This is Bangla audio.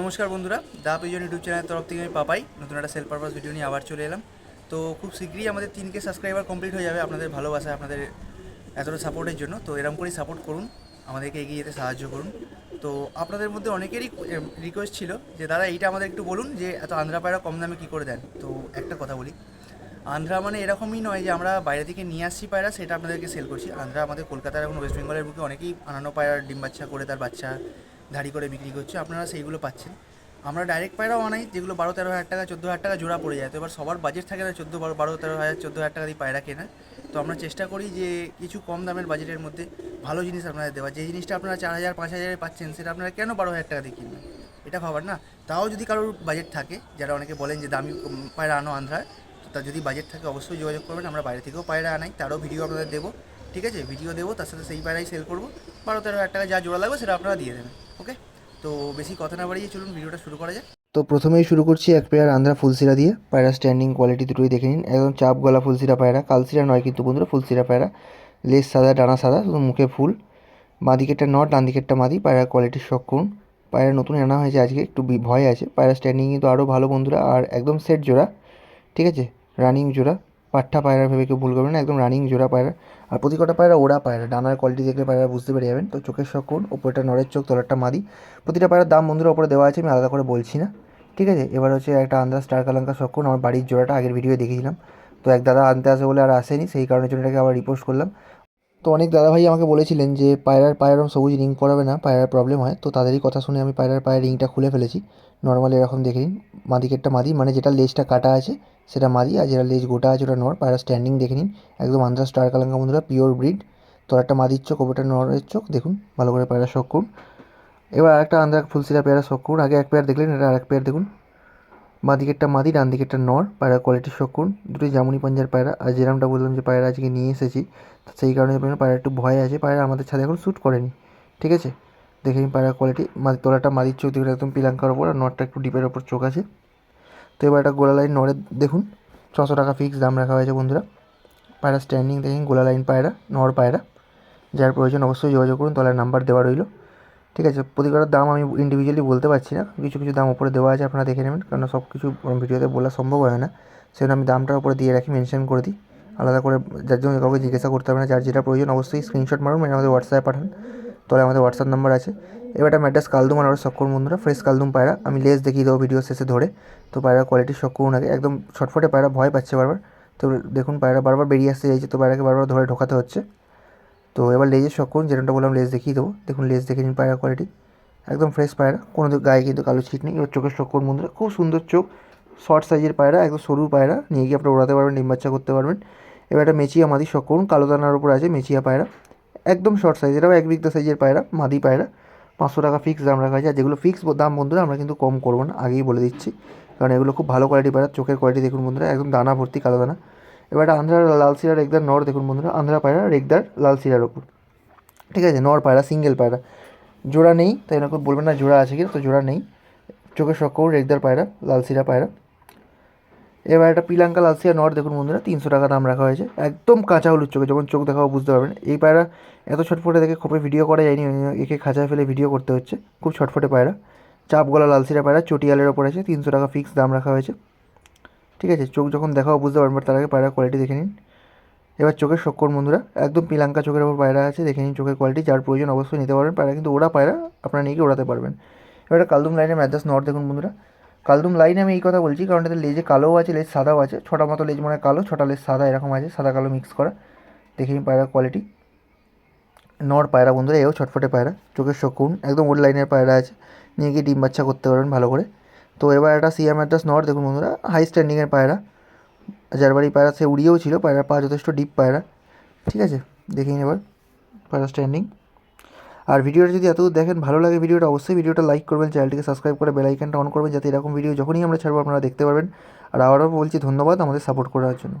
নমস্কার বন্ধুরা দা পিজন ইউটিউব চ্যানেলের তরফ থেকে আমি পাপাই, নতুন একটা সেল পারপাস ভিডিও নিয়ে আবার চলে এলাম। তো খুব শীঘ্রই আমাদের তিনকে সাবস্ক্রাইবার কমপ্লিট হয়ে যাবে আপনাদের ভালোবাসা, আপনাদের এতটা সাপোর্টের জন্য। তো এরকম করেই সাপোর্ট করুন, আমাদেরকে এগিয়ে যেতে সাহায্য করুন। তো আপনাদের মধ্যে অনেকেরই রিকোয়েস্ট ছিল যে, দাদা, এইটা আমাদের একটু বলুন যে, এত আন্ধ্রা পায়রা কম দামে কী করে দেন? তো একটা কথা বলি, আন্ধ্রা মানে এরকমই নয় যে, আমরা বাইরে থেকে নিয়ে আসছি পায়রা, সেটা আপনাদেরকে সেল করছি। আন্ধ্রা আমাদের কলকাতার এখন ওয়েস্ট বেঙ্গলের বুকে অনেকেই আনানো পায়রা ডিম বাচ্চা করে তার বাচ্চা ধাড়ি করে বিক্রি করছে, আপনারা সেইগুলো পাচ্ছেন। আমরা ডাইরেক্ট পায়রাও আনাই, যেগুলো বারো তেরো হাজার টাকা, চোদ্দ হাজার টাকা জোড়া পড়ে যায়। তো এবার সবার বাজেট থাকে না চোদ্দ, বারো বারো তেরো হাজার, চোদ্দ হাজার টাকা দিয়ে পায়রা কেনা তো আমরা চেষ্টা করি যে কিছু কম দামের বাজেটের মধ্যে ভালো জিনিস আপনাদের দেওয়া যে জিনিসটা আপনারা চার হাজার, পাঁচ হাজারে পাচ্ছেন, সেটা আপনারা কেন বারো হাজার টাকা দিয়ে কিনবেন? এটা ভাবার না। তাও যদি কারোর বাজেট থাকে, যারা অনেকে বলেন যে দামি পায়রা আনো আন্ধ্রায় তো তার যদি বাজেট থাকে অবশ্যই যোগাযোগ করবেন। আমরা বাইরে থেকেও পায়রা আনাই, তারও ভিডিও আপনাদের দেবো। ঠিক আছে? ভিডিও দেবো, তার সাথে সেই পায়রাই সেল করব। বারো তেরো হাজার টাকা যা জোড়া লাগবে সেটা আপনারা দিয়ে দেবেন। তো বেশি কথা না বাড়িয়ে চলুন ভিডিওটা শুরু করা যাক। তো প্রথমেই শুরু করছি এক পেয়ার আন্ধ্রা ফুলসিরা দিয়ে। পায়রা স্ট্যান্ডিং কোয়ালিটি দুটোই দেখে নিন। একদম চাপ গলা ফুলসিরা পায়রা। কালসিরা নয় কিন্তু বন্ধুরা ফুলসিরা পায়রা। লেস সাদা, ডানা সাদা, শুধু মুখে ফুল। বাঁ দিকেরটা নট ডান দিকেরটা মাদি পায়রা কোয়ালিটির সক্ষণ পায়রা নতুন আনা হয়েছে আজকে, একটু ভয় আছে। পায়রা স্ট্যান্ডিং কিন্তু আরও ভালো বন্ধুরা, আর একদম সেট জোড়া। ঠিক আছে? রানিং জোড়া। পাঠা পায়রা ভেবে কেউ ভুল করবেন না, একদম রানিং জোড়া পায়রা। আর প্রতি কটা পায়রা ওরা পায়রা, ডানার কোয়ালিটি দেখলে পায়রা বুঝতে পেরে যাবেন। তো চোখের শকুন ওপরটা নরের চোখ, তলারটা মাদি। প্রতিটা পায়রার দাম বন্ধুরা ওপরে দেওয়া আছে, আমি আলাদা করে বলছি না। ঠিক আছে? এবার হচ্ছে একটা আন্দাজ, স্টার কালাঙ্কা সক্ষণ আমার বাড়ির জোড়াটা আগের ভিডিও দেখেছিলাম। তো এক দাদা আনতে আসে বলে আর আসেনি, সেই কারণের জন্য এটাকে আবার রিপোর্ট করলাম। তো অনেক দাদাভাই আমাকে বলেছিলেন যে, পায়রার পায়ের সবুজ রিং পরাবে না, পায়রার প্রবলেম হয়। তো তাদেরই কথা শুনে আমি পায়রার পায়ের রিংটা খুলে ফেলেছি। নর্মালি এরকম দেখে নিন। মাদিকেরটা মাদি মানে যেটা লেজটা কাটা আছে, সেটা মাদি, আর যেটা লেজ গোটা আছে ওটা নর। পায়রা স্ট্যান্ডিং দেখে নিন। একদম আন্দাজ স্টার কালাঙ্কা বন্ধুরা পিওর ব্রিড তো একটা মাদির চোখ, ওপরটা নরের চোখ, দেখুন। ভালো করে পায়রা শখ করুন। এবার আরেকটা আন্দ্রা ফুলসিরা পেয়ারা শখ করুন। আগে এক পেয়ার দেখলেন এটা আরেক পেয়ার দেখুন। বাঁ দিকেরটা মাদি ডান দিকেরটা নর, পায়রা কোয়ালিটির শকুন দুটোই জামুনি পাঞ্জার পায়রা, আর যেরকমটা বললাম যে পায়রা আজকে নিয়ে এসেছি সেই কারণে পায়রা একটু ভয় আছে, পায়রা আমাদের ছাদে এখন শ্যুট করেনি, ঠিক আছে? দেখে নিন পায়রা কোয়ালিটি মাদি তোলাটা মাদির চোখ দেখুন, একদম পিলাঙ্কার ওপর আর নরটা একটু ডিপের ওপর চোখ আছে। তো এবার একটা গোলা লাইন নরের দেখুন, ছশো টাকা ফিক্স দাম রাখা হয়েছে বন্ধুরা। পায়রা স্ট্যান্ডিং দেখেন গোলা লাইন পায়রা, নর পায়রা, যার প্রয়োজন অবশ্যই যোগাযোগ করুন, তলার নাম্বার দেওয়া রইল। ঠিক আছে প্রতিকারের দাম আমি ইন্ডিভিজুয়ালি বলতে পারছি না। কিছু কিছু দাম উপরে দেওয়া আছে, আপনারা দেখে নেবেন। কারণ সব কিছু ভিডিওতে বলা সম্ভব হয় না। সেজন্য আমি দামটার উপরে দিয়ে রাখি মেনশন করে দিই। আলাদা করে যার জন্য কাউকে জিজ্ঞাসা করতে হবে না, যার যেটা প্রয়োজন অবশ্যই স্ক্রিনশট মারুন মানে আমাদের হোয়াটসঅ্যাপে পাঠান। তবে আমাদের হোয়াটসঅ্যাপ নাম্বার আছে। এবার একটা ম্যাড্রাস কালদুম আর সক্ষর বন্ধুরা ফ্রেশ কালদুম পায়রা। আমি লেস দেখিয়ে দেবো ভিডিও শেষে ধরে। তো পায়রা কোয়ালিটি সক্ষর আগে একদম ছটফটে পায়রা ভয় পাচ্ছে বারবার। তো দেখুন, পায়রা বারবার বেরিয়ে আসতে চাইছে, তো পায়রাকে বারবার ধরে ঢোকাতে হচ্ছে। তো এবার লেজের শখ করুন, যেরকমটা বললাম লেজ দেখিয়ে দেবো। দেখুন লেজ দেখে নিন পায়রা কোয়ালিটি একদম ফ্রেশ পায়রা কোনো গায়ে কিন্তু কালো ছিট নেই। এবার চোখের শখ করুন বন্ধুরা, খুব সুন্দর চোখ। শর্ট সাইজের পায়রা, একদম সরু পায়রা, নিয়ে গিয়ে আপনারা ওড়াতে পারবেন, ডিম করতে পারবেন। এবার একটা মেচিয়া মাদি শখ করুন, কালো দানার উপর আছে মেচিয়া পায়রা। একদম শর্ট সাইজ এটাও এক বিঘা সাইজের পায়রা, মাদি পায়রা। পাঁচশো টাকা ফিক্স দাম রাখা আছে। আর যেগুলো ফিক্স দাম বন্ধুরা, আমরা কিন্তু কম করব না, আগেই বলে দিচ্ছি। কারণ এগুলো খুব ভালো কোয়ালিটি পায়রা, চোখের কোয়ালিটি দেখুন বন্ধুরা, একদম দানা ভর্তি কালো দানা। এবার আন্ধ্রা লাল সিরার রেগদার, নর দেখুন বন্ধুরা, আন্ধ্রা পায়রা, রেগদার লাল সিরার ওপর ঠিক আছে, নর পায়রা, সিঙ্গেল পায়রা। জোড়া নেই, তাই এরকম বলবেন না, জোড়া আছে কি তো জোড়া নেই। চোখের শক্কর রেগদার পায়রা, লাল সিরা পায়রা। এবার একটা পিলাঙ্কা লাল সিরা নর দেখুন বন্ধুরা, তিনশো টাকা দাম রাখা হয়েছে। একদম কাঁচা হলুদ চোখে, যখন চোখ দেখাও বুঝতে পারবেন। এই পায়রা এত ছটফটে দেখে খোপে ভিডিও করা যায়নি, একে খাঁচায় ফেলে ভিডিও করতে হচ্ছে। খুব ছটফটে পায়রা। চাপ গলা লাল সিরা পায়রা, চটিয়ালের ওপর আছে, তিনশো টাকা ফিক্স দাম রাখা হয়েছে। ঠিক আছে, চোখ যখন দেখাও বুঝতে পারবেন, but তার আগে পায়রা কোয়ালিটি দেখে নিন। এবার চোখের শক্কর বন্ধুরা, একদম পিলাঙ্কা চোখের ওপর পায়রা আছে, দেখে নিন চোখের কোয়ালিটি যার প্রয়োজন অবশ্যই নিতে পারবেন। পায়রা কিন্তু ওরা পায়রা, আপনারা নিয়ে গিয়ে ওড়াতে পারবেন। এবার কালদুম লাইনের ম্যাদাস নট দেখুন বন্ধুরা। কালদুম লাইনে আমি এই কথা বলছি, কারণ এদের লেজে কালোও আছে লেজ সাদাও আছে। ছটা মতো লেজ মানে কালো, ছটা লেজ সাদা, এরকম আছে, সাদা কালো মিক্স করা। দেখে নিন পায়রা কোয়ালিটি নর পায়রা বন্ধুরা, এও ছটফটে পায়রা, চোখের শকুন একদম ওল্ড লাইনের পায়রা আছে। নিয়ে গিয়ে ডিম বাচ্চা করতে পারবেন ভালো করে। তো এবার একটা সিএম অ্যাড্রাস নট দেখুন বন্ধুরা হাই স্ট্যান্ডিংয়ের পায়রা। যার বাড়ি পায়রা সে উড়িয়েও ছিল পায়রা পা যথেষ্ট ডিপ পায়রা। ঠিক আছে, দেখে এবার, পায়রা স্ট্যান্ডিং আর ভিডিওটা যদি এত দেখেন ভালো লাগে ভিডিওটা, অবশ্যই ভিডিওটা লাইক করবেন, চ্যানেলটিকে সাবস্ক্রাইব করে বেল আইকনটা অন করবেন, যাতে এরকম ভিডিও যখনই আমরা ছাড়বো আপনারা দেখতে পারবেন। আর আবারও বলছি ধন্যবাদ আমাদের সাপোর্ট করার জন্য।